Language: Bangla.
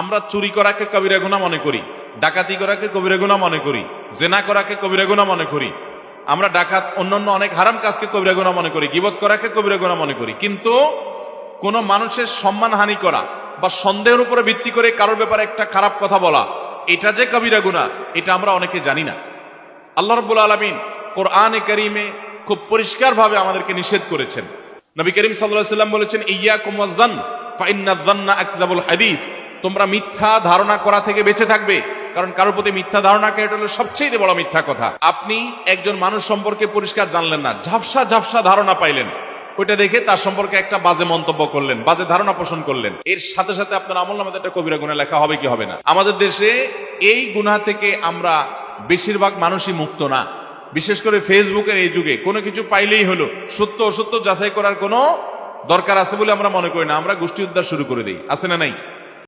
আমরা চুরি করাকে কবিরা গুণা মনে করি, ডাকাতি করাকে কবিরা গুণা মনে করি, জেনা করাকে কবিরা গুণা মনে করি, আমরা ডাকাত অন্যান্য অনেক হারাম কাজকে কবিরা গুণা মনে করি, গিবত করাকে কবিরা গুণা মনে করি, কিন্তু কোন মানুষের সম্মান হানি করা বা সন্দেহের উপরে ভিত্তি করে কারোর ব্যাপারে একটা খারাপ কথা বলা, এটা যে কবিরা গুণা এটা আমরা অনেকে জানি না। আল্লাহ রব্বুল আলমিন কোরআনে করিমে খুব পরিষ্কার ভাবে আমাদেরকে নিষেধ করেছেন। নবী করিম সাল্লাম বলেছেন ইয়া হাদিস। তোমরা মিথ্যা ধারণা করা থেকে বেঁচে থাকবে। কারণ কারোর প্রতি মিথ্যা ধারণা এটা হলো সবচেয়ে বড় মিথ্যা কথা। আপনি একজন মানুষ সম্পর্কে পরিষ্কার জানলেন না, ঝাপসা ঝাপসা ধারণা পাইলেন। ওইটা দেখে তার সম্পর্কে একটা বাজে মন্তব্য করলেন, বাজে ধারণা পোষণ করলেন। এর সাথে সাথে আপনার আমল নামাতে একটা কবিরা গুণা লেখা হবে কি হবে না। আমাদের দেশে এই গুণা থেকে আমরা বেশিরভাগ মানুষই মুক্ত না। বিশেষ করে ফেসবুকের এই যুগে কোনো কিছু পাইলেই হলো, সত্য অসত্য যাচাই করার কোনো দরকার আছে বলে আমরা মনে করি না। আমরা গোষ্ঠী উদ্ধার শুরু করে দিই, আছে না নাই?